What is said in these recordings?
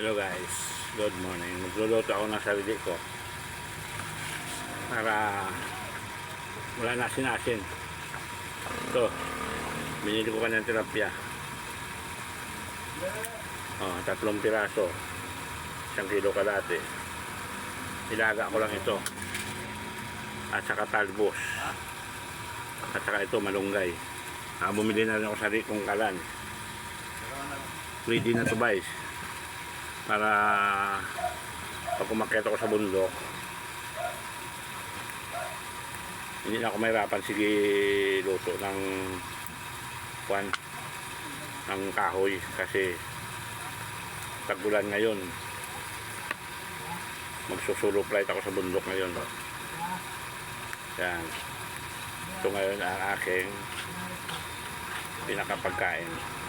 Hello guys, good morning. Magluluto ako ng sarili ko. Para wala na asin-asin. Ito, binili ko kanyang tilapia. Oh, tatlong piraso. Isang kilo kalate. Ilaga ko lang ito. At saka talbos. At saka ito, malunggay. Ah, bumili na rin ako sa rikong kalan. Ready na to guys para pag umakyat ako sa bundok hindi na ako mahirapan sige luto ng kwan ng kahoy. Kasi tagulan ngayon. Magsusulo flight ako sa bundok ngayon. Yan. Ito ngayon ang aking pinakapagkain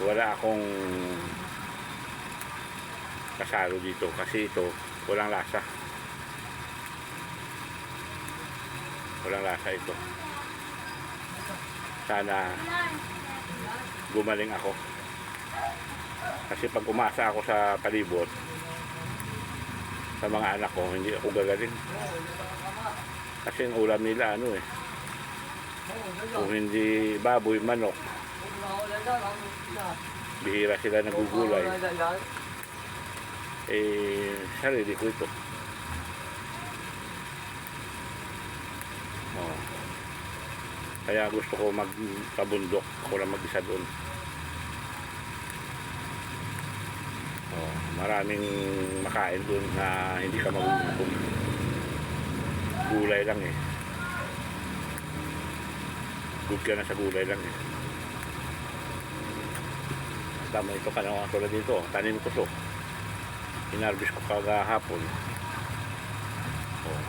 wala akong kasalo dito kasi ito walang lasa. Walang lasa ito. Sana gumaling ako. Kasi pag umasa ako sa palibot sa mga anak ko hindi ako gagaling. Kasi ang ulam nila ano eh kung hindi baboy manok bihira sila nagugulay. Eh sarili ko ito oh. kaya gusto ko magpabundok. Ako lang mag-isa doon. Oh, maraming makain doon na hindi ka magugutom gulay lang eh. Good ka na sa gulay lang eh tama ito ka na tulad dito. Tanim ko to. Inarbis ko kagahapon. Oh.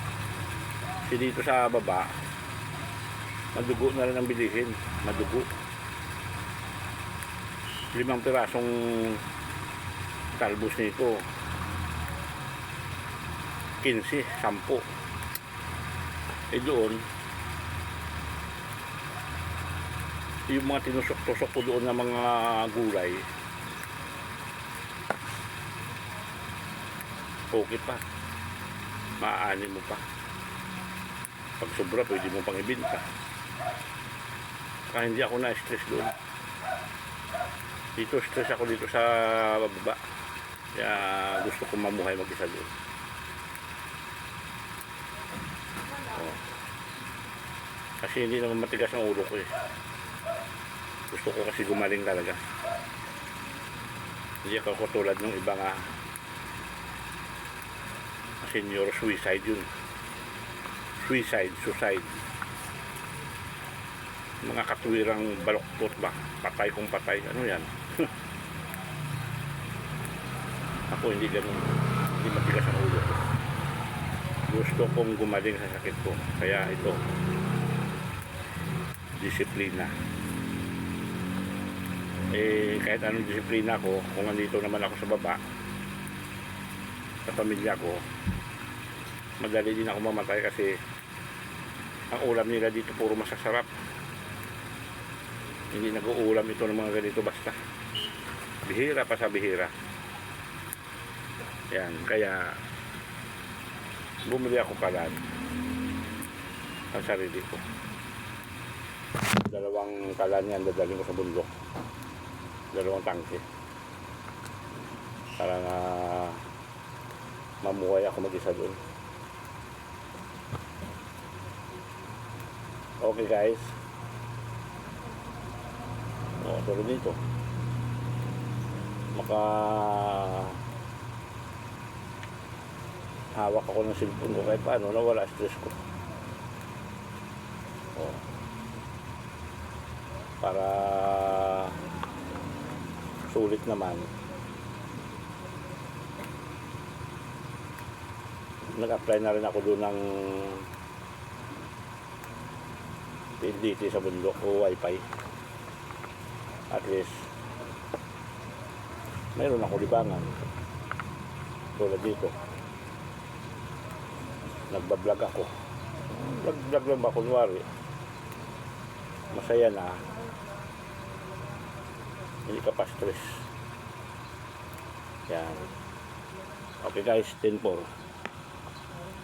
kasi dito sa baba madugo na rin ang bilihin. Madugo. Limang pirasong talbos nito. 15, 10 eh doon yung mga tinusok-tusok ko doon ng mga gulay. Okay pa. Maaani mo pa. Pag sobra pwede mo pang ibinta. Kaya hindi ako na-stress doon. Dito stress ako dito sa bababa kaya gusto ko mamuhay mag-isa doon. Oh. kasi hindi naman matigas ang ulo ko eh gusto ko kasi gumaling talaga. Hindi ako katulad ng iba nga senior suicide yun. Suicide, suicide. Mga katwirang baloktot ba? Patay kung patay. Ano yan? Ako hindi ganun. Hindi matigas ang ulo ko. Gusto kong gumaling sa sakit ko. Kaya ito disiplina eh kahit anong disiplina ko kung andito naman ako sa baba sa pamilya ko madali din ako mamatay kasi ang ulam nila dito puro masasarap. Hindi nag-uulam ito ng mga ganito basta. Bihira pa sa bihira. Yan kaya bumili ako kalan ang sarili ko. Dalawang kalan yan dadalhin ko sa bundok dalawang tangke. Para na mamuhay ako mag-isa doon. Okay guys. O tulad dito. Maka hawak ako ng cellphone ko kahit paano nawala stress ko. O para sulit naman. Nag-apply na rin ako doon ng PLDT sa bundok o wifi. At least mayroon ako libangan. Tulad dito. Nagbablog ako. Vlog-vlog lang ba kunwari? Masaya na Hindi ka pa stress. Yan. Okay guys, 10 4.